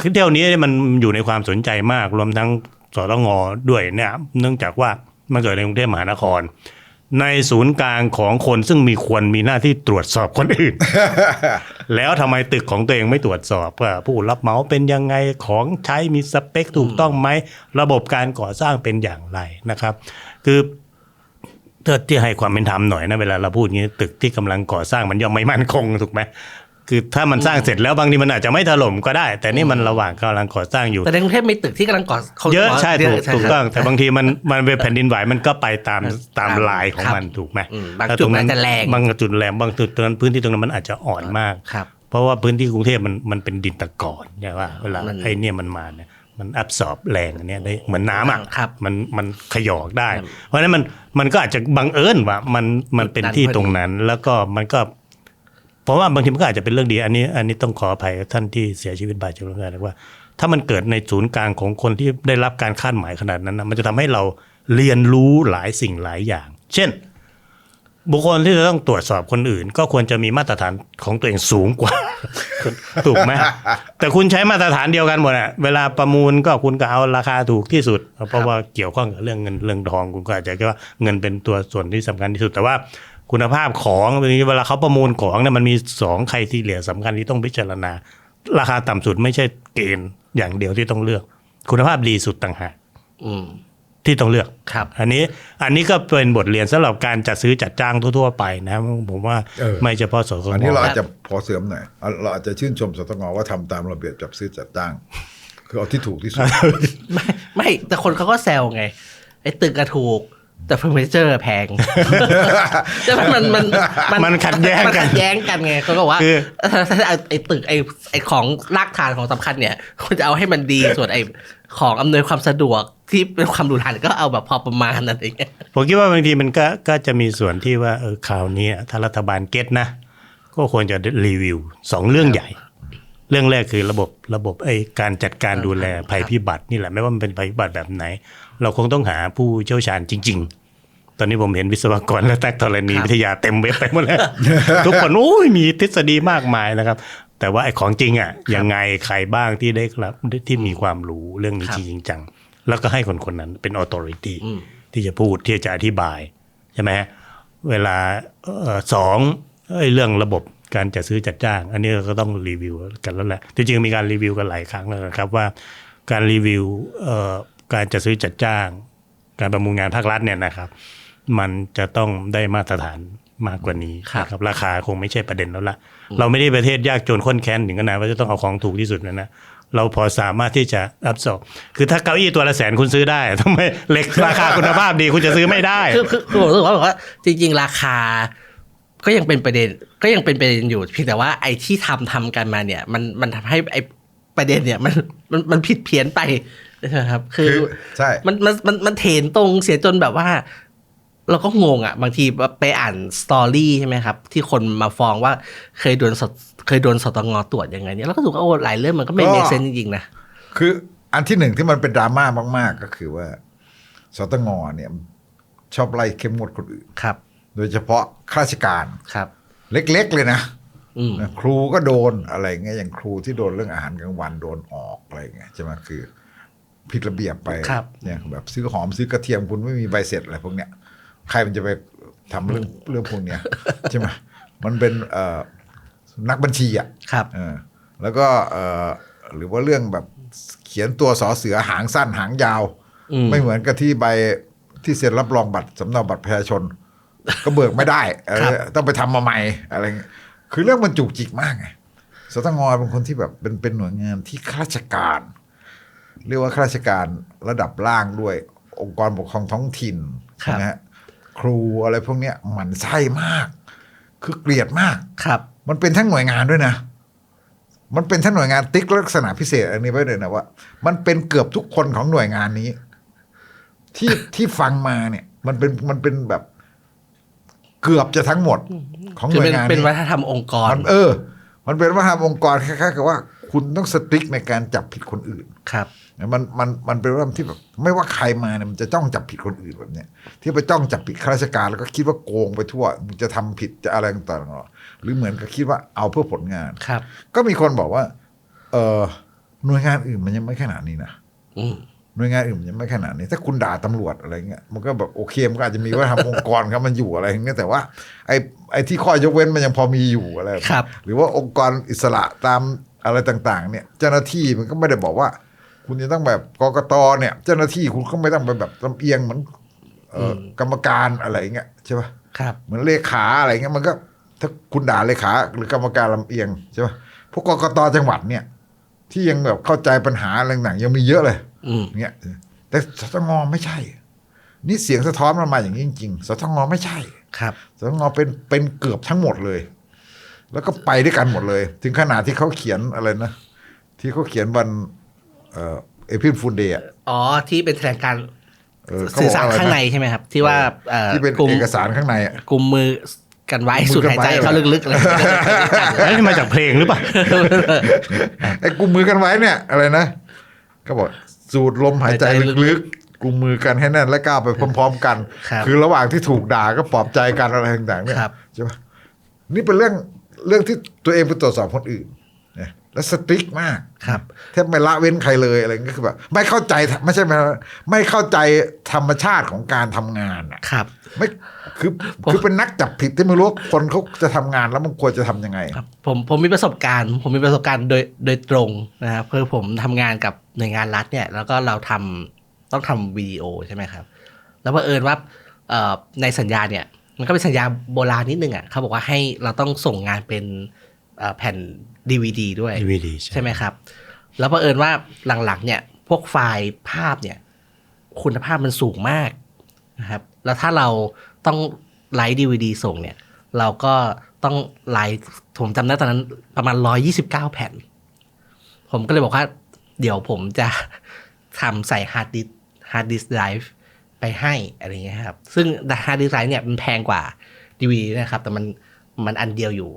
คือเที่ยวนี้มันอยู่ในความสนใจมากรวมทั้งสตงด้วยเนี่ยเนื่องจากว่ามันเกิดในกรุงเทพมหานคร ในศูนย์กลางของคนซึ่งมีควรมีหน้าที่ตรวจสอบคนอื่น แล้วทำไมตึกของตัวเองไม่ตรวจสอบว่าผู้รับเหมาเป็นยังไงของใช้มีสเปคถูกต้องไหมระบบการก่อสร้างเป็นอย่างไรนะครับ คือเธอที่ให้ความเป็นธรรมหน่อยนะเวลาเราพูดอย่างนี้ตึกที่กำลังก่อสร้างมันย่อมไม่มั่นคงถูกไหม คือถ้ามันสร้างเสร็จแล้วบางทีมันอาจจะไม่ถล่มก็ได้ แต่นี่มันระหว่างกำลังก่อสร้างอยู่แต่ในกรุงเทพมีตึกที่กำลังก่อขาเยอะบกใช่เยถูกใช่ถูกครับต้อง แต่บางทีมันมันเป็นแผ่นดินไหวมันก็ไปตามตามครับลายของมันถูกไหมอืมบางแล้วจุดตรมันอาจจะแรงบางจุดแรงบางจุดตรงนั้นพื้นที่ตรงนั้นมันอาจจะอ่อนมากครับเพราะว่าพื้นที่กรุงเทพมันมันเป็นดินตะกอนใช่ว่าเวลามันไอ้เนี่ยมันมาเนี่ยมันอับสอบแรงอันเนี้ยได้เหมือนน้ำอะครับมันมันขยอกได้ครับเพราะฉะนั้นมันมันก็อาจจะบังเอิญว่ามันมันเป็นดันที่พอดีตรงนั้นแล้วก็มันก็ เพราะว่าบางทีมันก็อาจจะเป็นเรื่องดี อันนี้ อันนี้ต้องขออภัยท่านที่เสียชีวิตบาดเจ็บเรื่องอะไรว่า ถ้ามันเกิดในศูนย์กลางของคนที่ได้รับการคาดหมายขนาดนั้นนะมันจะทำให้เราเรียนรู้หลายสิ่งหลายอย่าง เช่น บุคคลที่จะต้องตรวจสอบคนอื่น ก็ควรจะมีมาตรฐานของตัวเองสูงกว่า ถูกไหมแต่คุณใช้มาตรฐานเดียวกันหมดอะเวลาประมูลก็คุณก็เอาราคาถูกที่สุด เพราะว่าเกี่ยวข้องกับเรื่องเงินเรื่องทองคุณก็อาจจะคิดว่าเงินเป็นตัวส่วนที่สำคัญที่สุดแต่ว่า คุณภาพของเวลาเขาประมูลของเนี่ยมันมีสองใครที่เหลือสำคัญที่ต้องพิจารณา ราคาต่ำสุดไม่ใช่เกณฑ์อย่างเดียวที่ต้องเลือก คุณภาพดีสุดต่างหากอืมที่ต้องเลือกครับ อันนี้อันนี้ก็เป็นบทเรียนสำหรับการจัดซื้อจัดจ้างทั่ว ๆ ไปนะผมว่าเออไม่เฉพาะสสอันนี้เรางอาจจะพอเสริมหน่อยอะเราอาจจะชื่นชมสตงว่าทำตามระเบียบจับซื้อจัดจ้าง คือเอาที่ถูกที่สุดไม่ไม่แต่คนเขาก็แซวไงไอ้ตึกอะถูก แต่เฟอร์นิเจอร์แพงใช่ไหมมันมันมันขัดแย้งมันกันขัดแย้งกันไงเขาก็บอกว่าคือเออถ้าเอาไอ้ตึกไอ้ไอ้ของรากฐานของสำคัญเนี่ยคุณจะเอาให้มันดีส่วนไอ้ของอำนวยความสะดวกที่เป็นความหรูหราก็เอาแบบพอประมาณอะไรอย่างเงี้ยผมคิดว่าบางทีมันก็ก็จะมีส่วนที่ว่าเออข่าวนี้ถ้ารัฐบาลเก็ตนะ ก็ควรจะรีวิวสองเรื่องใหญ่ เรื่องแรกคือระบบระบบไอ้การจัดการดูแลภัยพิบัตินี่แหละไม่ว่ามันเป็นภัยพิบัติแบบไหน เราคงต้องหาผู้เชี่ยวชาญจริง ๆ ตอนนี้ผมเห็นวิศวกรและนักธรณีครับวิทยาเต็มเว็บไปหมดแล้ว ทุกคนโอ้ยมีทฤษฎีมากมายนะครับ แต่ว่าไอ้ของจริงอะยังไงใครบ้างที่ได้รับที่มีความรู้เรื่องนี้ครับจริงจัง แล้วก็ให้คนคนนั้นเป็นออโตริตี้อืมที่จะพูดที่จะอธิบายใช่ไหมฮะเวลาเอ่อสองเอ้ยเรื่องระบบการจัดซื้อจัดจ้าง อันนี้เราก็ต้องรีวิวกันแล้วแหละที่จริงมีการรีวิวกันหลายครั้งแล้วนะครับว่าการรีวิวเอ่อ การจัดซื้อจัดจ้าง การประมูลงานภาครัฐเนี่ยนะครับ มันจะต้องได้มาตรฐานมากกว่านี้ครับนะครับราคาคงไม่ใช่ประเด็นแล้วละเราไม่ได้ประเทศยากจนข้นแค้นถึงขนาดว่าจะต้องเอาของถูกที่สุดนะนะเราพอสามารถที่จะรับสอบคือถ้าเก้าอี้ตัวละแสนคุณซื้อได้ทำไมเหล็กราคาคุณภาพดีคุณจะซื้อไม่ได้คือคือคือผมรู้สึกว่าแบบว่าจริง ๆ ราคาก็ยังเป็นประเด็นก็ยังเป็นประเด็นอยู่เพียงแต่ว่าไอ้ที่ทำทำกันมาเนี่ย มันมันทำให้ไอ้ประเด็นเนี่ยมันมันมันผิดเพี้ยนไป นะครับคือคือใช่มันมันมันมันเถนตรงเสียจนแบบว่า เราก็งงอะ บางทีไปอ่านสตอรี่ใช่ไหมครับ ที่คนมาฟ้องว่าเคยโดนสตเคยโดนสตงตรวจยังไงเนี่ยเราก็รู้สึกว่าโอ้หลายเรื่องมันก็ไม่ก็เมคเซนจริงๆนะคืออันที่หนึ่งที่มันเป็นดราม่ามาก ๆ ก็คือว่าสตงเนี่ยชอบไล่เข้มงวดคนอื่นครับ โดยเฉพาะข้าราชการครับ เล็กๆเลยนะอืมนะครูก็โดนอะไรเงี้ยอย่างครูที่โดนเรื่องอาหารกลางวันโดนออกอะไรเงี้ยใช่ไหมคือ ผิดระเบียบไปครับ เนี่ยแบบซื้อหอมซื้อกระเทียมคุณไม่มีใบเสร็จอะไรพวกเนี้ยใครมันจะไปทำเรื่องเรื่องพวกเนี้ยใช่ไหมมันเป็นเอ่อนักบัญชีอะครับเออแล้วก็เอ่อหรือว่าเรื่องแบบเขียนตัวสอเสือหางสั้นหางยาวอืมไม่เหมือนกับที่ใบที่เซ็นรับรองบัตรสำเนาบัตรประชาชน ก็เบิกไม่ได้เออครับต้องไปทำมาใหม่อะไรเงี้ยคือเรื่องมันจุกจิกมากไงสตงเป็นคนที่แบบเป็นเป็นหน่วยงานที่ข้าราชการ เรียกว่าข้าราชการระดับล่างด้วย องค์กรปกครองท้องถิ่นครับนะฮะครูอะไรพวกเนี้ยหมันไส้มาก คือเกลียดมากครับ มันเป็นทั้งหน่วยงานด้วยนะ มันเป็นทั้งหน่วยงานติ๊กลักษณะพิเศษอันนี้ไว้เลยนะว่า มันเป็นเกือบทุกคนของหน่วยงานนี้ ที่ที่ฟังมาเนี่ย มันเป็นมันเป็นแบบ เกือบจะทั้งหมดของหคือน่วยเป็นงานเป็นนี้วัฒนธรรมองค์กรมันเออ มันเป็นวัฒนธรรมองค์กรคล้ายๆกับว่า คุณต้องสตริกในการจับผิดคนอื่นครับมันมันมันเป็นเรื่องที่แบบไม่ว่าใครมาเนี่ยมันจะจ้องจับผิดคนอื่นแบบเนี้ยที่ไปจ้องจับผิดข้าราชการแล้วก็คิดว่าโกงไปทั่วมึงจะทำผิดจะอะไรต่างๆหรือเหมือนกับคิดว่าเอาเพื่อผลงานครับ ก็มีคนบอกว่า เออหน่วยงานอื่นมันยังไม่ขนาดนี้นะอืมหน่วยงานอื่นมันยังไม่ขนาดนี้ ถ้าคุณด่าตำรวจอะไรเงี้ยมันก็แบบโอเคมันก็อาจจะมีว่าทำองค์กรครับมันอยู่อะไรอย่างเงี้ยแต่ว่าไอ้ไอ้ที่ข้อยกเว้นมันยังพอมีอยู่อะไรแบบนี้ครับหรือว่าองค์กรอิสระตาม อะไรต่าง ๆ เนี่ย เจ้าหน้าที่มันก็ไม่ได้บอกว่า คุณจะต้องแบบกกตเนี่ย เจ้าหน้าที่คุณก็ไม่ต้องไปแบบลำเอียงเหมือนเอ่ออกรรมการอะไรเงี้ยใช่ปะครับ เหมือนเลขาอะไรเงี้ยมันก็ ถ้าคุณด่าเลขาหรือกรรมการลำเอียงใช่ปะพวกกกตจังหวัดเนี่ย ที่ยังแบบเข้าใจปัญหาอะไรต่างๆยังมีเยอะเลยอืมเนี่ยแต่สตงไม่ใช่ นี่เสียงสะท้อนมันมาอย่างนี้จริงๆสตงไม่ใช่ ครับสตงเป็นเป็นเกือบทั้งหมดเลย แล้วก็ไปด้วยกันหมดเลย ถึงขนาดที่เขาเขียนอะไรนะ ที่เขาเขียนวันเอ่อเอพิลฟูลเดย์อ๋อ ที่เป็นแถลงการเออเขาสื่บอกสารว่าอะไรข้างในนะใช่ไหมครับ ที่ว่าเอ่อที่เป็นกลุ่มเอกสารข้างในอะกลุ่มมือกันไว้กลุ่มมือสูดหายใจกันไว้เข้าลึกๆอะไรเอ้ยนี่มาจากเพลงหรือเปล่าไอ้กุมมือกันไว้เนี่ย อะไรนะก็บอกสูดลมหายใจหายใจลึกลึกๆกุมมือกันให้แน่นและก้าวไปพร้อม ๆ กันครับอระหว่างที่ถูกด่าก็ปลอบใจกันอะไรต่างๆเนี่ยครับใช่ปะนี่เป็นเรื่อง เรื่องที่ตัวเองไปตรวจสอบคนอื่นเนี่ยและสตริกมากครับแทบไม่ละเว้นใครเลยอะไรเงี้ยคือแบบไม่เข้าใจไม่ใช่ไม่ไม่เข้าใจธรรมชาติของการทำงานอะครับ ไม่คือคือเป็นนักจับผิดที่ไม่รู้ว่าคนเขาจะทำงานแล้วมันควรจะทำยังไงครับผมผมมีประสบการณ์ ผมมีประสบการณ์โดยโดยตรงนะครับคือผมทำงานกับหน่วยงานรัฐเนี่ย แล้วก็เราทำต้องทำวิดีโอใช่ไหมครับ แล้วบังเอิญว่าเอ่อในสัญญาเนี่ย มันก็เป็นสัญญาโบราณนิดนึงอะเขาบอกว่าให้เราต้องส่งงานเป็นเอ่อแผ่น DVD ด้วย DVD ใช่ใช่ไหมครับ แล้วบังเอิญว่าหลังๆ เนี่ยพวกไฟล์ภาพเนี่ย คุณภาพมันสูงมากนะครับ แล้วถ้าเราต้องไลฟ์ดีวดีส่งเนี่ย เราก็ต้องไลฟ์ผมจำได้ตอนนั้นประมาณร้อยี่สิบเก้าแผ่น ผมก็เลยบอกว่า เดี๋ยวผมจะทำใส่ฮาร์ดดิสฮาร์ดดิสไดรฟ์ ไปให้อะไรเงี้ยครับ ซึ่งฮาร์ดดิสไดรฟ์เนี่ยมันแพงกว่าดีวีนะครับ แต่มันมันอันเดียวอยู่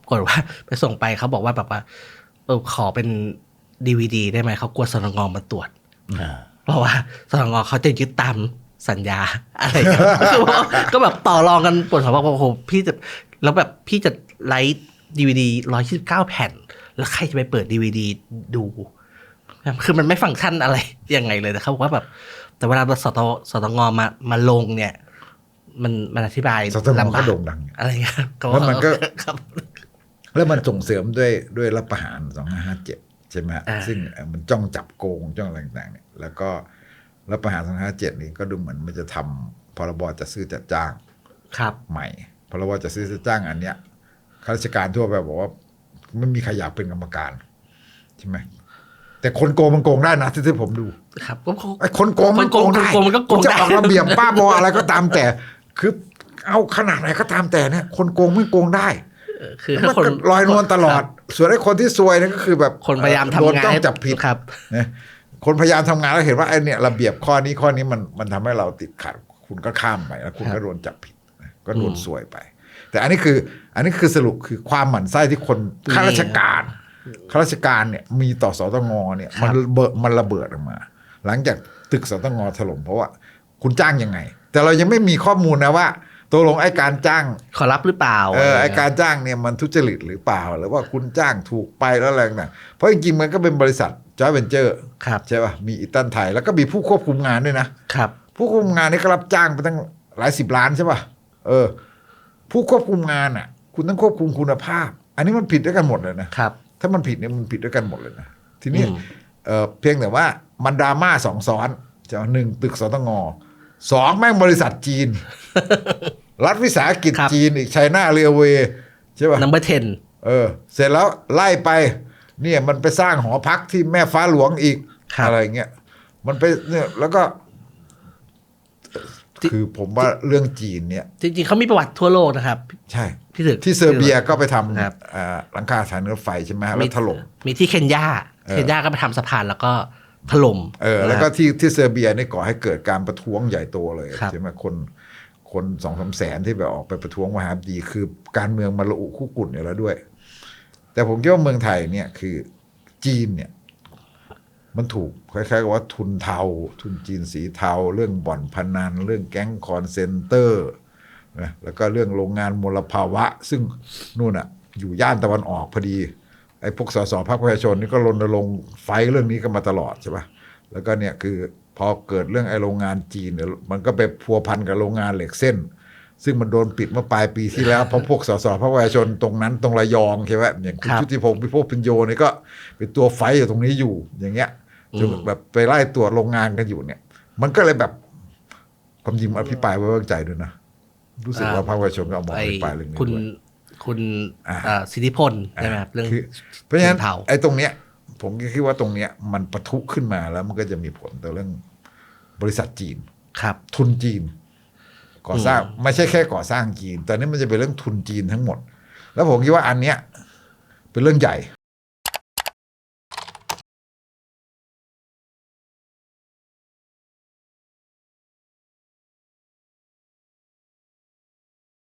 ปรากฏว่า ไปส่งไปเขาบอกว่าแบบว่าเออขอเป็นดีวดีได้ไหมเขากลัวสนงมาตรวจอ่าเพราะว่าสนงเขาจะยึดตามสัญญาอะไรอย่างเงี้ยคือว่าก็แบบต่อรองกันปวดหัวว่าโอ้โหพี่จะแล้วแบบพี่จะไลฟ์ดีวดีร้อยยี่สิบเก้าแผ่น แล้วใครจะไปเปิดดีวดีดู คือมันไม่ฟังก์ชันอะไรยังไงเลยแต่เขาบอกว่าแบบ แต่เวลาสตสตงมามาลงเนี่ย มันมันอธิบายสตงลำบาก็กโด่งดัง อะไรเงี้ยแล้วมันก็ครับแล้วมันส่งเสริมด้วยด้วยรัฐประหาร2557ใช่ไหมฮะอ่าซึ่งเอ่อมันจ้องจับโกงจ้องอะไรต่างๆเนี่ยแล้วก็รัฐประหาร2557นี้ก็ดูเหมือนมันจะทำพรบจัดซื้อจัดจ้างครับใหม่พรบจัดซื้อจัดจ้างอันเนี้ยข้าราชการทั่วไปบอกว่าไม่มีใครอยากเป็นกรรมการใช่ไหม แต่คนโกงมันโกงได้นะที่ที่ผมดู ครับก็คงไอ้คนโกงมันโกงได้คนโกงมันก็โกงคุณจะได้ออกระเบียบป้าบออะไรก็ตามแต่ คือ เอาขนาดไหนก็ตามแต่เนี่ย คนโกงไม่โกงได้คือมัถ้านคนก็ลอยนวลตลอด ส่วนไอ้คนที่ซวยเนี่ยก็คือแบบคนพยายามโดนทำงานต้องให้จับผิดครับนะคนพยายามทำงานแล้วเห็นว่าไอ้เนี่ยระเบียบข้อนี้ข้อนี้มันมันทำให้เราติดขัด คุณก็ข้ามไปแล้วคุณครัก็บโดนจับผิดนะก็โดนซวยไป แต่อันนี้คือ อันนี้คือสรุปคือความหมั่นไส้ที่คนข้าราชการ ข้าราชการเนี่ยมีต่อสตงเนี่ยมันระเบิดมันระเบิดออกมา หลังจากตึกสตงถล่มเพราะว่าคุณจ้างยังไง แต่เรายังไม่มีข้อมูลนะว่าตกลงไอ้การจ้างขอรับหรือเปล่าเอออะไอไรเงี้ยการจ้างเนี่ยมันทุจริตหรือเปล่า หรือว่าคุณจ้างถูกไปแล้วอะไรต่างๆเพราะจริงๆมันก็เป็นบริษัทจอยเวนเจอร์ครับใช่ป่ะมีอีตันไทยแล้วก็มีผู้ควบคุมงานด้วยนะครับ ผู้ควบคุมงานนี่ก็รับจ้างไปตั้งหลายสิบล้านใช่ป่ะเออ ผู้ควบคุมงานอะ คุณต้องควบคุมคุณภาพ อันนี้มันผิดด้วยกันหมดเลยนะครับ ถ้ามันผิดเนี่ยมันผิดด้วยกันหมดเลยนะทีนี้อืมเออเพียงแต่ว่ามันดราม่าสองซ้อนจะหนึ่งตึกสตงสองแม่งบริษัทจีน รัฐวิสาหกิจครับจีนอีกไชน่าเรลเวย์ใช่ป่ะ number ten เออ เสร็จแล้วไล่ไป เนี่ยมันไปสร้างหอพักที่แม่ฟ้าหลวงอีกครับอะไรเงี้ยมันไปเนี่ยแล้วก็ที่คือผมว่าเรื่องจีนเนี่ย จริงๆเขามีประวัติทั่วโลกนะครับ ใช่ พี่ถึกที่เซอร์เบียก็ไปทครับำอ่าหลังคาสถานีรถไฟใช่ไหมฮะแล้วถล่มมีที่เคนยาเออเคนยาก็ไปทำสะพานแล้วก็ถล่มเออ แล้วก็นะครับที่ที่เซอร์เบียนี่ก่อให้เกิดการประท้วงใหญ่โตเลยครับใช่ไหมคนคนสองสามแสนที่แบบออกไปประท้วงมหาดีคือการเมืองมันระอุคู่กุ่นอยู่แล้วด้วย แต่ผมคิดว่าเมืองไทยเนี่ยคือจีนเนี่ย มันถูกคล้ายๆกับว่าทุนเทา ทุนจีนสีเทา เรื่องบ่อนพนัน เรื่องแก๊งคอนเซนเตอร์ นะแล้วก็เรื่องโรงงานมลภาวะ ซึ่งนู่นอะอยู่ย่านตะวันออกพอดีไอ้พวกสสพรรคประชาชนนี่ก็รณรงค์ไฟท์เรื่องนี้กันมาตลอดใช่ปะแล้วก็เนี่ยคือพอเกิดเรื่องไอ้โรงงานจีนเนี่ยมันก็ไปพัวพันกับโรงงานเหล็กเส้น ซึ่งมันโดนปิดเมื่อปลายปีที่แล้วเพราะพวกสสพรรคประชาชนตรงนั้นตรงระยองใช่ไหมอย่างคุณครับชุติพงศ์พิพพพิญโยนี่ก็เป็นตัวไฟท์อยู่ตรงนี้อยู่อย่างเงี้ยจนอืมแบบไปไล่ตรวจโรงงานกันอยู่เนี่ย มันก็เลยแบบความจริงอภิปรายไว้วางใจด้วยนะ รู้สึกว่าพรรคประชาชนก็เอามาอไอ้ภิปรายเรื่องนี้คุณด้วย คุณอ่าเอ่อสิทธิพลใช่ไหมครับเรื่อง คือเพราะฉะนั้นเทา ไอ้ตรงเนี้ย ผมก็คิดว่าตรงเนี้ย มันปะทุขึ้นมาแล้วมันก็จะมีผลต่อเรื่องบริษัทจีน ครับ ทุนจีน ก่อสร้างไม่ใช่แค่ก่อสร้างจีน แต่นี่มันจะเป็นเรื่องทุนจีนทั้งหมด แล้วผมคิดว่าอันเนี้ย เป็นเรื่องใหญ่